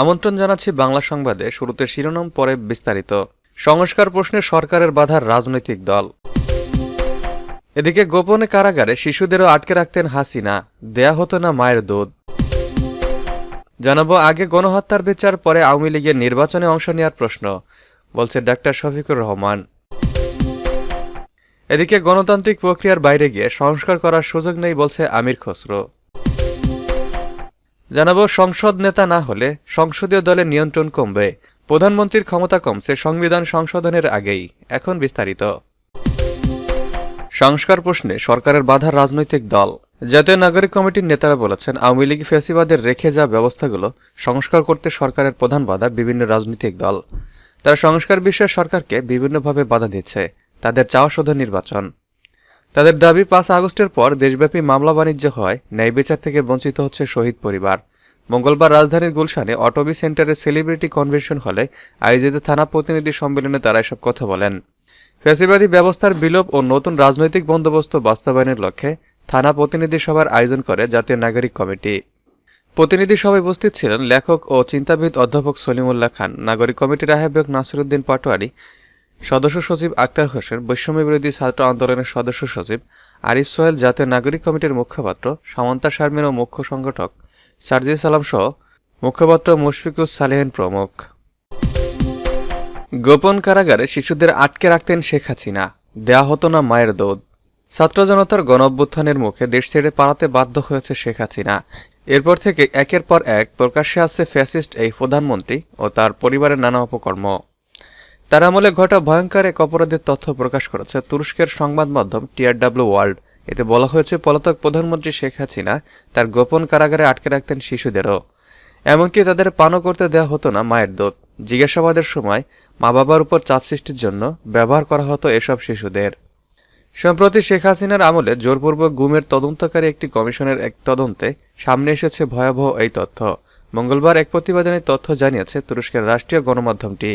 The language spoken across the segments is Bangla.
আমন্ত্রণ জানাচ্ছি বাংলা সংবাদে। শুরুতে শিরোনাম, পরে বিস্তারিত। সংস্কার প্রশ্নে সরকারের বাধার রাজনৈতিক দল। এদিকে গোপনে কারাগারে শিশুদেরও আটকে রাখতেন হাসিনা। দেয়া হতো না মায়ের দুধ। জানাব আগে গণহত্যার বিচার, পরে আওয়ামী লীগের নির্বাচনে অংশ নেওয়ার প্রশ্ন, বলছে ডাক্তার শফিকুর রহমান। এদিকে গণতান্ত্রিক প্রক্রিয়ার বাইরে গিয়ে সংস্কার করার সুযোগ নেই, বলছে আমির খসরু। জানাব, সংসদ নেতা না হলে সংসদীয় দলের নিয়ন্ত্রণ কমবে। প্রধানমন্ত্রীর ক্ষমতা কমছে সংবিধান সংশোধনের আগেই। এখন বিস্তারিত। সংস্কার প্রশ্নে সরকারের বাধার রাজনৈতিক দল। জাতীয় নাগরিক কমিটির নেতারা বলেছেন, আওয়ামী লীগ ফেসিবাদের রেখে যাওয়া ব্যবস্থাগুলো সংস্কার করতে সরকারের প্রধান বাধা বিভিন্ন রাজনৈতিক দল। তারা সংস্কার বিষয়ে সরকারকে বিভিন্নভাবে বাধা দিচ্ছে। তাদের চাওয়া শুধু নির্বাচন। তাদের দাবি, পাঁচ আগস্টের পর দেশব্যাপী মামলা বাণিজ্য হয় ন্যায় বিচার থেকে বঞ্চিত হচ্ছে শহীদ পরিবার। মঙ্গলবার রাজধানীর গুলশানে অটোবি সেন্টারের সেলিব্রিটি কনভেনশন হলে আয়োজিত থানা প্রতিনিধি সম্মেলনে তারা এসব কথা বলেন। ফ্যাসিবাদী ব্যবস্থার বিলোপ ও নতুন রাজনৈতিক বন্দোবস্ত বাস্তবায়নের লক্ষ্যে থানা প্রতিনিধি সভার আয়োজন করে জাতীয় নাগরিক কমিটি। প্রতিনিধি সভায় উপস্থিত ছিলেন লেখক ও চিন্তাবিদ অধ্যাপক সলিমুল্লাহ খান, নাগরিক কমিটির আহ্বায়ক নাসিরুদ্দিন পাটোয়ারি সদস্য সচিব আক্তার হোসেন বৈষম্য বিরোধী ছাত্র আন্দোলনের সদস্য সচিব আরিফ সোহেল, জাতীয় নাগরিক কমিটির মুখপাত্র সামন্তা শারমিন ও মুখ্য সংগঠক সার্জি সালাম সহ মুখপাত্র মুশফিকুস সালেহিন প্রমুখ। গোপন কারাগারে শিশুদের আটকে রাখতেন শেখ হাসিনা। দেয়া হতো না মায়ের দৌদ। ছাত্র জনতার গণ অভ্যুত্থানের মুখে দেশ ছেড়ে পালাতে বাধ্য হয়েছে শেখ হাসিনা। এরপর থেকে একের পর এক প্রকাশ্যে আসছে ফ্যাসিস্ট এই প্রধানমন্ত্রী ও তার পরিবারের নানা অপকর্ম তার আমলে ঘটা ভয়ঙ্কর এক অপরাধের তথ্য প্রকাশ করেছে তুরস্কের সংবাদ মাধ্যম টিআরডাব্লিউ ওয়ার্ল্ড। এতে বলা হয়েছে, পলাতক প্রধানমন্ত্রী শেখ হাসিনা তার গোপন কারাগারে আটকে রাখতেন শিশুদেরও। এমনকি তাদের পানও করতে দেওয়া হতো না মায়ের দুধ জিজ্ঞাসাবাদের সময় মা বাবার উপর চাপ সৃষ্টির জন্য ব্যবহার করা হতো এসব শিশুদের। সম্প্রতি শেখ হাসিনার আমলে জোরপূর্বক গুমের তদন্তকারী একটি কমিশনের এক তদন্তে সামনে এসেছে ভয়াবহ এই তথ্য। মঙ্গলবার এক প্রতিবেদনে তথ্য জানিয়েছে তুরস্কের রাষ্ট্রীয় গণমাধ্যমটি।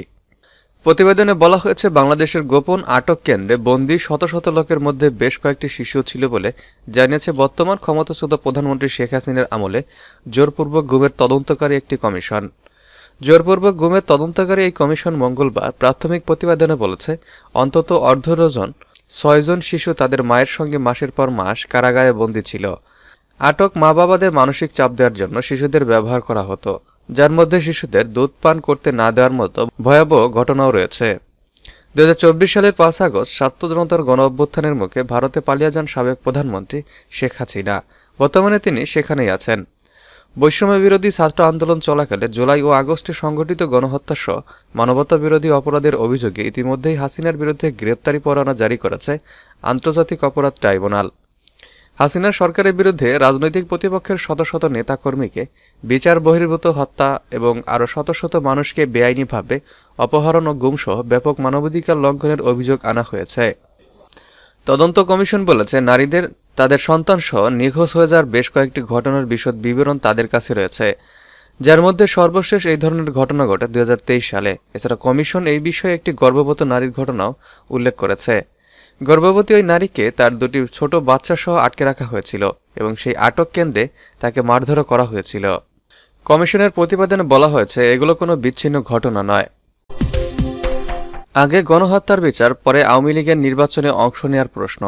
প্রতিবেদনে বলা হয়েছে, বাংলাদেশের গোপন আটক কেন্দ্রে বন্দী শত শত লোকের মধ্যে বেশ কয়েকটি শিশু ছিল বলে জানিয়েছে বর্তমান ক্ষমতাচ্যুত প্রধানমন্ত্রী শেখ হাসিনার আমলে জোরপূর্বক গুমের তদন্তকারী একটি কমিশন। জোরপূর্বক গুমের তদন্তকারী এই কমিশন মঙ্গলবার প্রাথমিক প্রতিবেদনে বলেছে, অন্তত অর্ধ ডজন ছয়জন শিশু তাদের মায়ের সঙ্গে মাসের পর মাস কারাগারে বন্দী ছিল। আটক মা বাবাদের মানসিক চাপ দেওয়ার জন্য শিশুদের ব্যবহার করা হতো। যার মধ্যে শিশুদের দুধ পান করতে না দেওয়ার মতো ভয়াবহ ঘটনাও রয়েছে। দুই হাজার চব্বিশ সালের পাঁচ আগস্ট ছাত্র জনতার গণ অভ্যুত্থানের মুখে ভারতে পালিয়ে যান সাবেক প্রধানমন্ত্রী শেখ হাসিনা। বর্তমানে তিনি সেখানেই আছেন। বৈষম্য বিরোধী ছাত্র আন্দোলন চলাকালে জুলাই ও আগস্টে সংঘটিত গণহত্যা সহ মানবতা বিরোধী অপরাধের অভিযোগে ইতিমধ্যেই হাসিনার বিরুদ্ধে গ্রেপ্তারি পরোয়ানা জারি করেছে আন্তর্জাতিক অপরাধ ট্রাইব্যুনাল। হাসিনা সরকারের বিরুদ্ধে রাজনৈতিক প্রতিপক্ষের শত শত নেতাকর্মীকে বিচার বহির্ভূত হত্যা এবং আরও শত শত মানুষকে বেআইনিভাবে অপহরণ ও গুমসহ ব্যাপক মানবাধিকার লঙ্ঘনের অভিযোগ আনা হয়েছে। তদন্ত কমিশন বলেছে, নারীদের, তাদের সন্তান সহ নিখোঁজ হয়ে যাওয়ার বেশ কয়েকটি ঘটনার বিশদ বিবরণ তাদের কাছে রয়েছে। যার মধ্যে সর্বশেষ এই ধরনের ঘটনা ঘটে দুই হাজার তেইশ সালে। এছাড়া কমিশন এই বিষয়ে একটি গর্ভবত নারীর ঘটনাও উল্লেখ করেছে। গর্ভবতী ওই নারীকে তার দুটি ছোট বাচ্চা সহ আটকে রাখা হয়েছিল এবং সেই আটক কেন্দ্রে তাকে মারধরও করা হয়েছিল। কমিশনের প্রতিবেদনে বলা হয়েছে, এগুলো কোনো বিচ্ছিন্ন ঘটনা নয়। আগে গণহত্যার বিচার, পরে আওয়ামী লীগের নির্বাচনে অংশ নেওয়ার প্রশ্ন।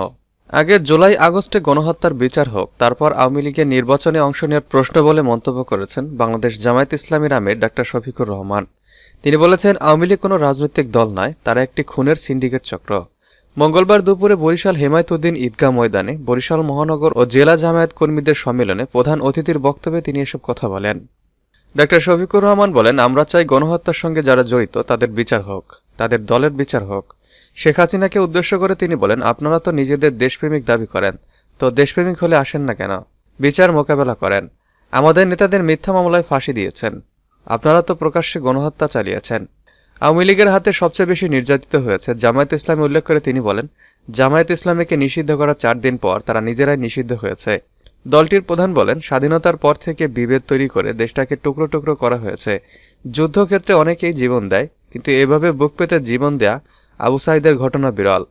আগে জুলাই আগস্টে গণহত্যার বিচার হোক, তারপর আওয়ামী লীগের নির্বাচনে অংশ নেওয়ার প্রশ্ন বলে মন্তব্য করেছেন বাংলাদেশ জামায়াত ইসলামীর আমির ডাক্তার শফিকুর রহমান। তিনি বলেছেন, আওয়ামী লীগ কোনো রাজনৈতিক দল নয়, তারা একটি খুনের সিন্ডিকেট চক্র। মঙ্গলবার দুপুরে বরিশাল হেমায়তুদ্দিন ঈদগাহ ময়দানে বরিশাল মহানগর ও জেলা জামায়াত কর্মীদের সম্মেলনে প্রধান অতিথির বক্তব্যে তিনি এসব কথা বলেন। ডাক্তার শফিকুর রহমান বলেন, আমরা চাই গণহত্যার সঙ্গে যারা জড়িত, তাদের বিচার হোক, তাদের দলের বিচার হোক। শেখ হাসিনাকে উদ্দেশ্য করে তিনি বলেন, আপনারা তো নিজেদের দেশপ্রেমিক দাবি করেন, তো দেশপ্রেমিক হলে আসেন না কেন? বিচার মোকাবেলা করেন। আমাদের নেতাদের মিথ্যা মামলায় ফাঁসি দিয়েছেন। আপনারা তো প্রকাশ্যে গণহত্যা চালিয়েছেন। আওয়ামী লীগের হাতে সবচেয়ে বেশি নির্যাতিত হয়েছে জামায়াত ইসলামী উল্লেখ করে তিনি বলেন, জামায়াত ইসলামীকে নিষিদ্ধ করার চার দিন পর তারা নিজেরাই নিষিদ্ধ হয়েছে। দলটির প্রধান বলেন, স্বাধীনতার পর থেকে বিভেদ তৈরি করে দেশটাকে টুকরো টুকরো করা হয়েছে। যুদ্ধক্ষেত্রে অনেকেই জীবন দেয়, কিন্তু এভাবে বুক পেতে জীবন দেয়া আবু সাইদের ঘটনা বিরল।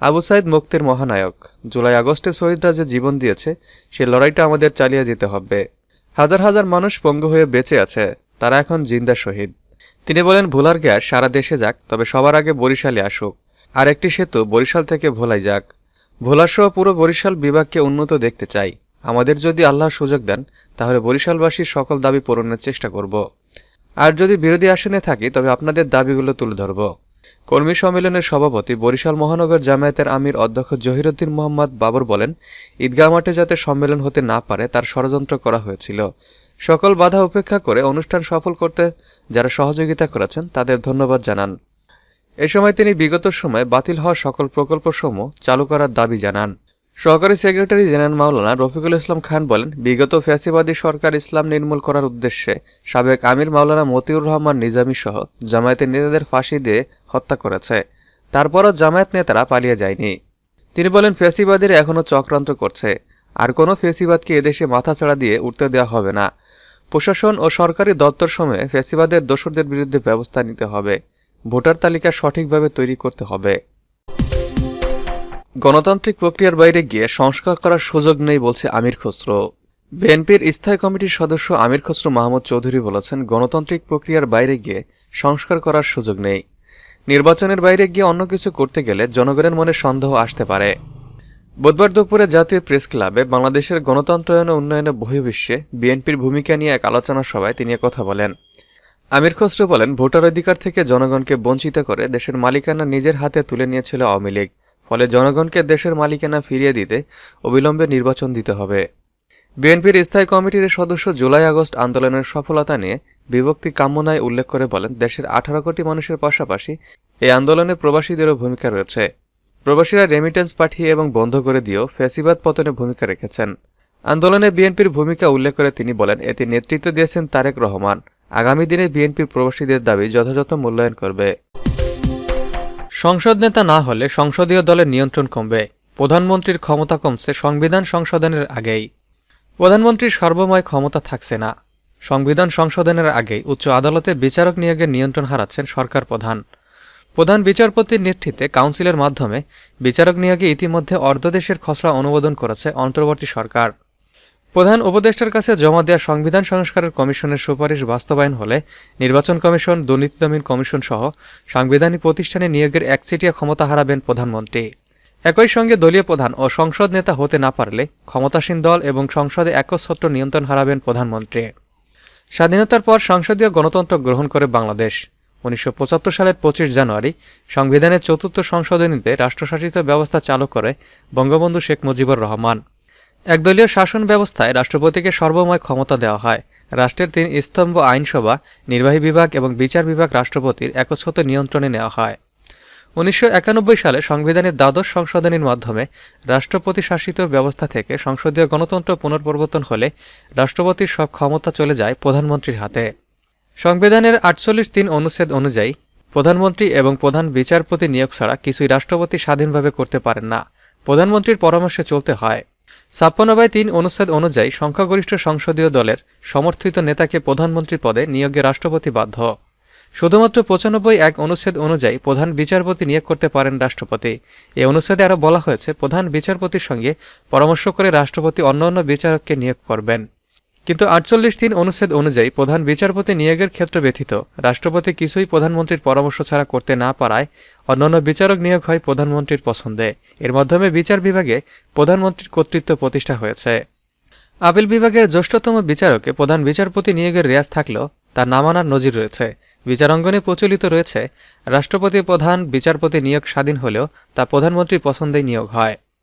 আবু সাইদ মুক্তির মহানায়ক। জুলাই আগস্টে শহীদরা যে জীবন দিয়েছে, সে লড়াইটা আমাদের চালিয়ে যেতে হবে। হাজার হাজার মানুষ পঙ্গু হয়ে বেঁচে আছে, তারা এখন জিন্দা শহীদ। তিনি বলেন, ভোলার গ্যাস সারা দেশে যাক, তবে সবার আগে বরিশালে আসুক। আর একটি সেতু বরিশাল থেকে ভোলাই যাক। ভোলাসহ পুরো বরিশাল বিভাগকে উন্নত দেখতে চাই। আমাদের যদি আল্লাহ সুযোগ দেন, তাহলে বরিশালবাসীর সকল দাবি পূরণের চেষ্টা করব। আর যদি বিরোধী আসনে থাকি, তবে আপনাদের দাবিগুলো তুলে ধরব। কর্মী সম্মেলনের সভাপতি বরিশাল মহানগর জামায়াতের আমির অধ্যক্ষ জহিরুদ্দিন মোহাম্মদ বাবর বলেন, ঈদগাহ মাঠে যাতে সম্মেলন হতে না পারে, তার ষড়যন্ত্র করা হয়েছিল। সকল বাধা উপেক্ষা করে অনুষ্ঠান সফল করতে যারা সহযোগিতা করেছেন, তাদের ধন্যবাদ জানান। এ সময় তিনি বিগত সময়ে বাতিল হওয়া সকল প্রকল্পসমূহ চালু করার দাবি জানান। সহকারী সেক্রেটারি জেনারেল মাওলানা রফিকুল ইসলাম খান বলেন, বিগত ফ্যাসিবাদী সরকার ইসলাম নির্মূল করার উদ্দেশ্যে সাবেক আমির মাওলানা মতিউর রহমান নিজামী সহ জামায়াতের নেতাদের ফাঁসি দিয়ে হত্যা করেছে। তারপরও জামায়াত নেতারা পালিয়ে যায়নি। তিনি বলেন, ফ্যাসিবাদীরা এখনও চক্রান্ত করছে। আর কোনো ফ্যাসিবাদকে এদেশে মাথাচাড়া দিয়ে উঠতে দেওয়া হবে না। প্রশাসন ও সরকারি দপ্তর সময়ে ফ্যাসিবাদের দোসরদের বিরুদ্ধে ব্যবস্থা নিতে হবে। ভোটার তালিকা সঠিকভাবে তৈরি করতে হবে। গণতান্ত্রিক প্রক্রিয়ার বাইরে গিয়ে সংস্কার করার সুযোগ নেই বলছে আমির খসরু। বিএনপির স্থায়ী কমিটির সদস্য আমির খসরু মাহমুদ চৌধুরী বলেছেন, গণতান্ত্রিক প্রক্রিয়ার বাইরে গিয়ে সংস্কার করার সুযোগ নেই। নির্বাচনের বাইরে গিয়ে অন্য কিছু করতে গেলে জনগণের মনে সন্দেহ আসতে পারে। বুধবার দুপুরে জাতীয় প্রেস ক্লাবে বাংলাদেশের গণতন্ত্রায়ন উন্নয়নে বহির্বিশ্বে বিএনপির ভূমিকা নিয়ে এক আলোচনা সভায় তিনি কথা বলেন। আমির খসরু বলেন, ভোটার অধিকার থেকে জনগণকে বঞ্চিত করে দেশের মালিকানা নিজের হাতে তুলে নিয়েছিল আওয়ামী লীগ। ফলে জনগণকে দেশের মালিকানা ফিরিয়ে দিতে অবিলম্বে নির্বাচন দিতে হবে। বিএনপির স্থায়ী কমিটির সদস্য জুলাই আগস্ট আন্দোলনের সফলতা নিয়ে বিভক্তি কামনায় উল্লেখ করে বলেন, দেশের আঠারো কোটি মানুষের পাশাপাশি এই আন্দোলনে প্রবাসীদেরও ভূমিকা রয়েছে। প্রবাসীরা রেমিটেন্স পাঠিয়ে এবং বন্ধ করে দিয়েও ফ্যাসিবাদ পতনে ভূমিকা রেখেছেন। আন্দোলনে বিএনপির ভূমিকা উল্লেখ করে তিনি বলেন, এতে নেতৃত্ব দিয়েছেন তারেক রহমান। আগামী দিনে বিএনপি প্রবাসীদের দাবি যথাযথ মূল্যায়ন করবে। সংসদ নেতা না হলে সংসদীয় দলের নিয়ন্ত্রণ কমবে। প্রধানমন্ত্রীর ক্ষমতা কমছে সংবিধান সংশোধনের আগেই। প্রধানমন্ত্রীর সর্বময় ক্ষমতা থাকছে না। সংবিধান সংশোধনের আগেই উচ্চ আদালতে বিচারক নিয়োগের নিয়ন্ত্রণ হারাচ্ছেন সরকার প্রধান। প্রধান বিচারপতির নেতৃত্বে কাউন্সিলের মাধ্যমে বিচারক নিয়োগে ইতিমধ্যে অর্ধদেশের খসড়া অনুমোদন করেছে অন্তর্বর্তী সরকার। প্রধান উপদেষ্টার কাছে জমা দেওয়া সংবিধান সংস্কারের কমিশনের সুপারিশ বাস্তবায়ন হলে নির্বাচন কমিশন, দুর্নীতি দমন কমিশন সহ সাংবিধানিক প্রতিষ্ঠানে নিয়োগের একচেটিয়া ক্ষমতা হারাবেন প্রধানমন্ত্রী। একই সঙ্গে দলীয় প্রধান ও সংসদ নেতা হতে না পারলে ক্ষমতাসীন দল এবং সংসদে একচ্ছত্র নিয়ন্ত্রণ হারাবেন প্রধানমন্ত্রী। স্বাধীনতার পর সংসদীয় গণতন্ত্র গ্রহণ করে বাংলাদেশ। উনিশশো পঁচাত্তর সালের পঁচিশ জানুয়ারি সংবিধানের চতুর্থ সংশোধনীতে রাষ্ট্রশাসিত ব্যবস্থা চালু করে বঙ্গবন্ধু শেখ মুজিবুর রহমান। একদলীয় শাসন ব্যবস্থায় রাষ্ট্রপতিকে সর্বময় ক্ষমতা দেওয়া হয়। রাষ্ট্রের তিন স্তম্ভ আইনসভা, নির্বাহী বিভাগ এবং বিচার বিভাগ রাষ্ট্রপতির একচ্ছত্র নিয়ন্ত্রণে নেওয়া হয়। উনিশশো একানব্বই সালে সংবিধানের দ্বাদশ সংশোধনীর মাধ্যমে রাষ্ট্রপতি শাসিত ব্যবস্থা থেকে সংসদীয় গণতন্ত্র পুনর্প্রবর্তন হলে রাষ্ট্রপতির সব ক্ষমতা চলে যায় প্রধানমন্ত্রীর হাতে। সংবিধানের আটচল্লিশ তিন অনুচ্ছেদ অনুযায়ী, প্রধানমন্ত্রী এবং প্রধান বিচারপতি নিয়োগ ছাড়া কিছুই রাষ্ট্রপতি স্বাধীনভাবে করতে পারেন না। প্রধানমন্ত্রীর পরামর্শে চলতে হয়। ছাপ্পান্ন বাই তিন অনুচ্ছেদ অনুযায়ী সংখ্যাগরিষ্ঠ সংসদীয় দলের সমর্থিত নেতাকে প্রধানমন্ত্রী পদে নিয়োগে রাষ্ট্রপতি বাধ্য। শুধুমাত্র পঁচানব্বই এক অনুচ্ছেদ অনুযায়ী প্রধান বিচারপতি নিয়োগ করতে পারেন রাষ্ট্রপতি। এই অনুচ্ছেদে আরও বলা হয়েছে, প্রধান বিচারপতির সঙ্গে পরামর্শ করে রাষ্ট্রপতি অন্যান্য বিচারককে নিয়োগ করবেন। কিন্তু আটচল্লিশ তিন অনুচ্ছেদ অনুযায়ী প্রধান বিচারপতি নিয়োগের ক্ষেত্র ব্যতীত রাষ্ট্রপতি কিছুই প্রধানমন্ত্রীর পরামর্শ ছাড়া করতে না পারায় অন্যান্য বিচারক নিয়োগ হয় প্রধানমন্ত্রীর পছন্দে। এর মাধ্যমে বিচার বিভাগে প্রধানমন্ত্রীর কর্তৃত্ব প্রতিষ্ঠা হয়েছে। আপিল বিভাগের জ্যেষ্ঠতম বিচারকে প্রধান বিচারপতি নিয়োগের রেয়াজ থাকলেও তা না মানার নজির রয়েছে। বিচারাঙ্গনে প্রচলিত রয়েছে, রাষ্ট্রপতি প্রধান বিচারপতি নিয়োগ স্বাধীন হলেও তা প্রধানমন্ত্রীর পছন্দেই নিয়োগ হয়।